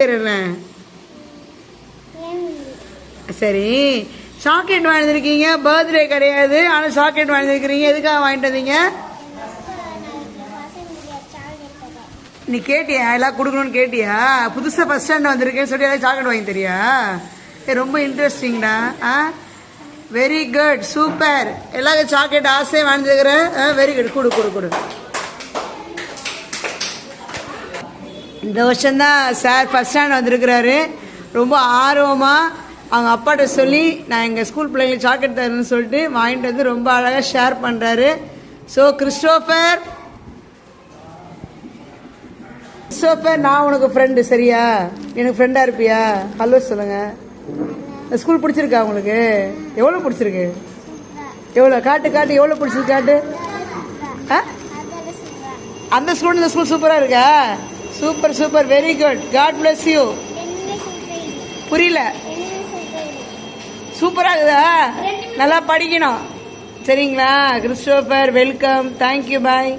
பேர் என்ன? சரி. சாக்லேட் வாங்கியிருக்கீங்க பர்த்டே கிடையாது. ஆனால் சாக்லேட் வாங்கியிருக்கிறீங்க. எதுக்காக வாங்கிட்டு வந்தீங்க? நீ கேட்டியா? எல்லாம் கொடுக்கணும்னு கேட்டியா? புதுசாக ஃபஸ்ட் ஸ்டாண்ட் வந்திருக்கேன்னு சொல்லி எல்லாம் சாக்லேட் வாங்கி தரியா? ஏ ரொம்ப இன்ட்ரெஸ்டிங்டா ஆ? வெரி குட் சூப்பர் எல்லாருக்கும் சாக்லேட் ஆசையாக வாங்கிருக்கிறேன் வெரி குட் கொடு கொடு கொடு. இந்த வருஷம்தான் சார் ஃபஸ்ட் ஸ்டாண்ட் வந்திருக்கிறாரு. ரொம்ப ஆர்வமாக அவங்க அப்பாட்ட சொல்லி நான் எங்கள் ஸ்கூல் பிள்ளைங்களுக்கு சாக்லேட் தரேன்னு சொல்லிட்டு வாங்கிட்டு வந்து ரொம்ப அழகாக ஷேர் பண்ணுறாரு ஸோ கிறிஸ்டோஃபர் கிறிஸ்டோஃபர் நான் உனக்கு ஃப்ரெண்டு சரியா? எனக்கு ஃப்ரெண்டாக இருப்பியா? ஹலோ சொல்லுங்கள் ஸ்கூல் பிடிச்சிருக்கா உங்களுக்கு? எவ்வளோ பிடிச்சிருக்கு? எவ்வளோ காட்டு காட்டு எவ்வளோ பிடிச்சிருக்கு காட்டு? ஆ? அந்த ஸ்கூல் இந்த ஸ்கூல் சூப்பராக இருக்கா? Super super very good god bless you புரியல. சூப்பராக இருக்குதா? நல்லா படிக்கணும். சரிங்களா? Christopher welcome. Thank you bye